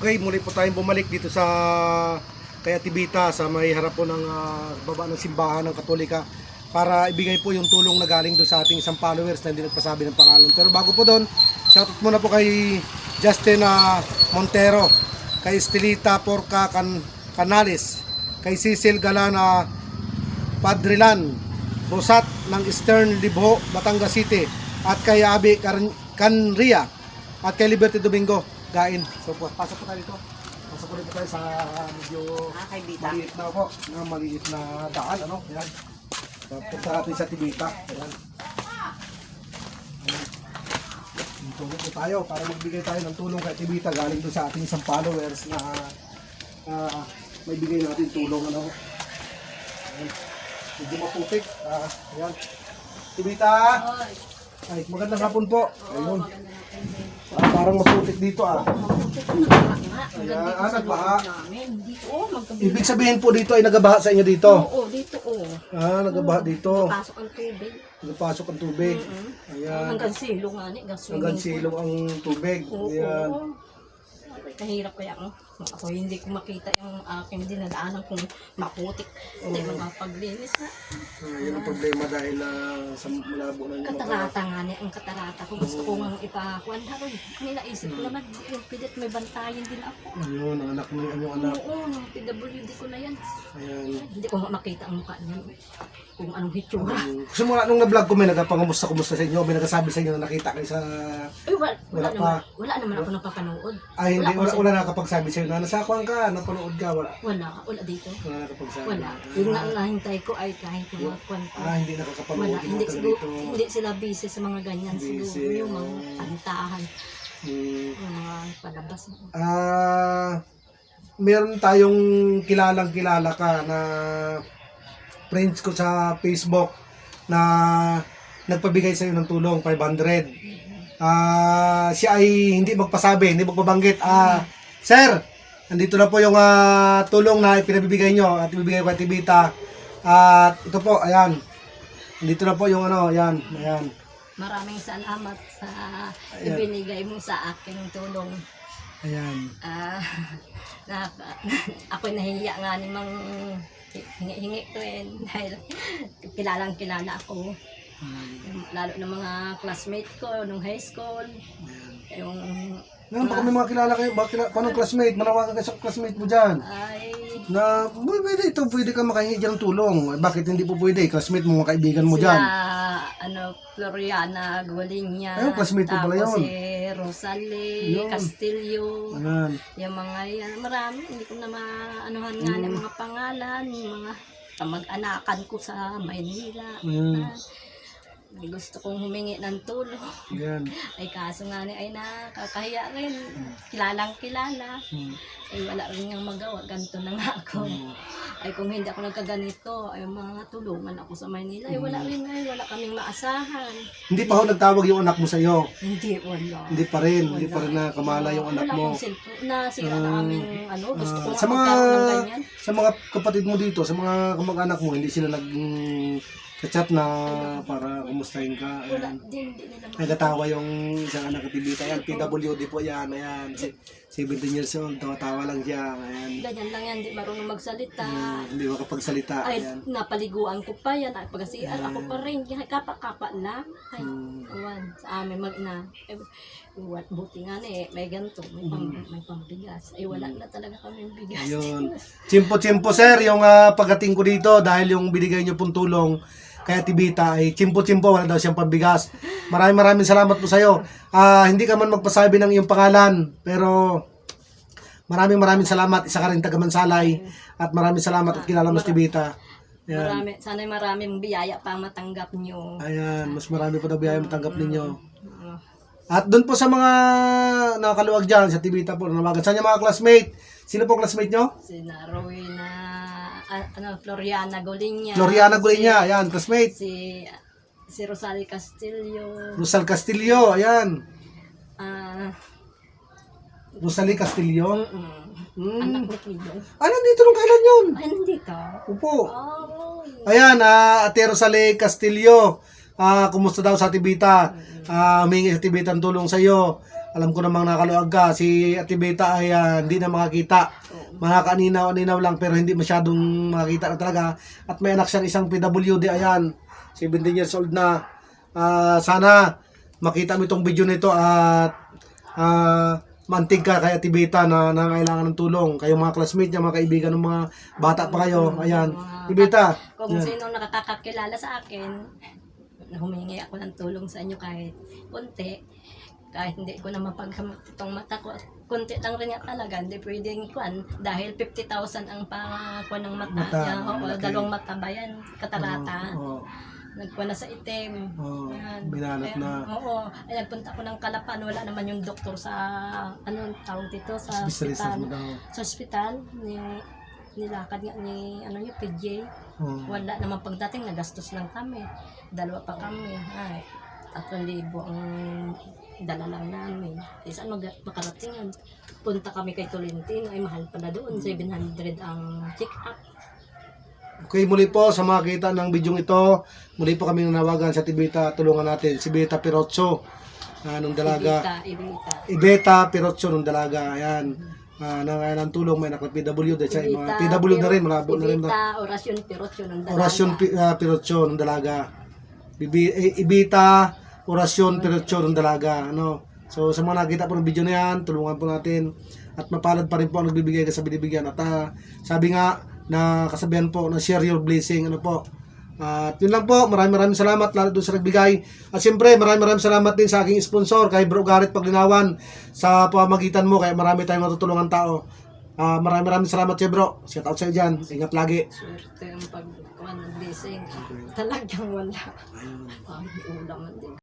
Okay, muli po tayong bumalik dito sa kay Atibita sa may harap po ng ah, baba ng simbahan ng Katolika para ibigay po yung tulong na galing doon sa ating isang followers na hindi nagpasabi ng pangalan. Pero bago po doon, shoutout muna po kay Justin ah, Montero, kay Estelita Porca Can Canales, kay Cecil Galana Padrilan, Rosat ng Eastern Libho, Batangas City, at kay Abi Can- Canria, at kay Liberty Domingo, Gain. So po, pasok po tayo dito. Pasok po dito tayo sa medyo Ah, kay Bita. maliit na po, na maliit na daan, ano, yan. Punta natin sa Tibita, yan. Tulong po tayo para magbigay tayo ng tulong kay Tibita galing doon sa ating isang followers na ah, may bigay natin tulong ano. Ayan. Medyo maputik. Ah, ayan. Tibita! Ay, magandang hapon po. Ayun. Ah, parang maputik dito ah. Ayan, ah, nagbaha. Dito, oh, magkabi. Ibig sabihin po dito ay nagabaha sa inyo dito. Oo, dito, oh. Ah, nagabaha dito. Pasok ang tubig. Nagpasok ang tubig. Ayan. Hanggang silo nga ni, gas Hanggang silong ang tubig. Oo, Ayan. oo. Kahirap kaya ako. Ako hindi ko makita yung aking dinadaanan kung maputik. Hindi makapaglinis na. Ah, yun ang problema dahil ah, sa malabo na yung Katarata nga ni, ang katarata ko. Gusto ko nga ipakuan na rin. May naisip ko naman, yung pilit may bantayan din ako. Ayun, ang anak mo yung anak. Oo, ng PWD ko na yan. Ayan. Hindi ko makita ang mukha niya. Kung anong hitsura. Kasi mula nung na-vlog ko, may nagpangumusta kumusta sa inyo, may nagsasabi sa inyo na nakita kayo sa... Ay, wala, wala, naman, wala naman ako napapanood. Ay, hindi, wala, wala nakakapagsabi sa inyo na nasakuan ka, napanood ka, wala. Wala, wala dito. Wala nakakapagsabi. Wala. Yung nga ang nahintay ko ay kahit mga kwan. Ah, hindi nakakapanood Wala, yung hindi, siguro, dito. hindi sila busy sa mga ganyan Busy, siguro. Yung mga pantahan, Hmm. yung mga palabas. Ah, meron tayong kilalang kilala ka na friends ko sa Facebook na nagpabigay sa iyo ng tulong 500. Ah, siya ay hindi magpasabi, hindi magbabanggit. Ah, sir, nandito na po yung ah, tulong na ipinabibigay nyo at ibibigay ko kay Tibita. At ito po, ayan. Nandito na po yung ano, ayan, ayan. Maraming salamat sa Ayan. ibinigay mo sa aking tulong. Ayan. Ah, na, ako nahihiya nga ni mang hingi-hingi ko eh. Dahil kilalang kilala ako. Yung- Lalo ng mga classmate ko nung high school. Yung Ngayon, baka may mga kilala kayo, baka kilala, paano classmate, manawagan kayo sa classmate mo dyan. ay na "Uy, pwede ito, pwede ka makahingi dyan ng tulong. Bakit hindi po pwede? Classmate mo, mga kaibigan mo sila, dyan. ano, Floriana Gualinya. Ayun, classmate ko pala tapos yun. si Rosalie Yun. Castillo. Ayan. Yung mga yan, marami. Hindi ko na maanuhan nga Mm. ng mga pangalan. Yung mga kamag-anakan ko sa Maynila. Mm. Ah, gusto kong humingi ng tulong. Ayan. Ay kaso nga ni ay nakakahiya rin. Kilalang kilala. Hmm. Ay wala rin niyang magawa. Ganito na nga ako. Ay kung hindi ako nagkaganito, ay mga tulungan ako sa Maynila. Ay wala rin ay wala kaming maasahan. Hindi pa ho nagtawag yung anak mo sa iyo. Hindi, wala. Hindi pa rin. Hindi pa rin nakamala yung anak wala mo. akong cellphone. Nasira na aming ano. Gusto ko Ah, sa mga ng ganyan. sa mga kapatid mo dito, sa mga kamag-anak mo, hindi sila nag chat na para kumustahin ka. Ayan. hindi Nagatawa yung isang anak ni Tibita. Ayan, PWD po yan. Ayan, si- 17 years old. Tawa-tawa lang siya. Ayan. Ganyan lang yan, di marunong magsalita. Hmm, hindi makapagsalita. Ay, Ayan. napaliguan ko pa yan. Ay, pagkasian, ako pa rin. Kapa-kapa lang. Ay, Hmm. Uwan, sa amin mag-ina. Eh, buti nga na eh, may ganito, may, pang, Hmm. may pambigas. Ay, wala na talaga kami bigas. Ayun. Chimpo-chimpo sir, yung ah, pagdating ko dito dahil yung binigay niyo pong tulong kaya Tibita ay chimpo-chimpo, wala daw siyang pambigas. Maraming maraming salamat po sa iyo. Ah, hindi ka man magpasabi ng iyong pangalan, pero maraming maraming salamat. Isa ka rin taga Mansalay at maraming salamat at kilala mo si Tibita. Ayan. Marami, sana'y maraming biyaya pa matanggap nyo. Ayan, mas marami pa daw biyaya matanggap ninyo. Uh, At doon po sa mga nakakaluwag dyan, sa Tibita po, nanawagan. Saan yung mga classmate? Sino po classmate nyo? si Rowena, ah, ano, Floriana Golinya. Floriana Gulinya, ayan, classmate. Si, si Rosalie Castillo. Rosal Castillo, ayan. Ah, Rosalie Castillo. mm, anak ni Kido. Ah, nandito nung kailan yun? Ay, nandito. Upo. Oh, Ayan, ah, Ate Rosalie Castillo. Ah, kumusta daw sa Tibita? Ah, humingi sa Tibita ang tulong sa iyo. Alam ko namang nakaluag ka, si Ate Beta ay ah, hindi na makakita. Makakaaninaw-aninaw lang pero hindi masyadong makakita na talaga. At may anak siyang isang PWD, ayan, 17 years old na. Ah, sana makita mo itong video nito at ah, mantig ka kay Ate Beta na nangailangan ng tulong. Kayong mga classmates niya, mga kaibigan ng mga bata pa kayo. Ayan, Ate Beta. Kung Yan. sino nakakakilala sa akin, humingi ako ng tulong sa inyo kahit konti. Kahit hindi ko na mapaghamot itong mata ko. Konti lang rin nga talaga, hindi pwedeng kwan. Dahil 50,000 ang pangakuan ng mata. Mata, Yan, oo, malaki. dalawang mata ba yan? Katarata. Oo. Nagkuha na sa itim. Oo, Kaya, na. Oo. Ay, nagpunta ko ng Kalapan. Wala naman yung doktor sa, ano tawag dito, sa Specialista hospital. daw. Sa hospital, ni, nilakad nga ni, ano yung PJ. Oo. Wala naman pagdating, nagastos lang kami. Dalawa pa kami. Ay, tatlong libo ang dala lang namin. Eh, saan mag makarating yun? Punta kami kay Tolentino, ay mahal pala doon. 700 ang check-up. Okay, muli po sa mga kita ng video ito, muli po kami nanawagan sa Tibeta, tulungan natin si Beta Pirozzo, ah, nung dalaga. Ibita, ibita. Ibeta Pirozzo nung dalaga, ayan. Uh, nangailangan ng tulong, may nakot PW, dahil siya, mga PW na rin, malabo na rin. Ibita, orasyon, pirosyon, ng dalaga. Orasyon Pi- ah, Pirozzo nung dalaga. Eh, Ibita, Orasyon Pirozzo nung dalaga. Ano? So sa mga nakita po ng video na yan, tulungan po natin. At mapalad pa rin po ang nagbibigay ka sa binibigyan. At ah, sabi nga, na kasabihan po na share your blessing. Ano po? At yun lang po, maraming maraming salamat lalo doon sa nagbigay. At siyempre, maraming maraming salamat din sa aking sponsor, kay Bro Garrett Paglinawan, sa pamagitan mo, kaya marami tayong matutulungan tao. Ah, maraming maraming salamat sa'yo, bro. Shout out sa'yo dyan. Ingat lagi. Swerte yung pagkuhan ng blessing. Talagang wala. Ay, ulam din.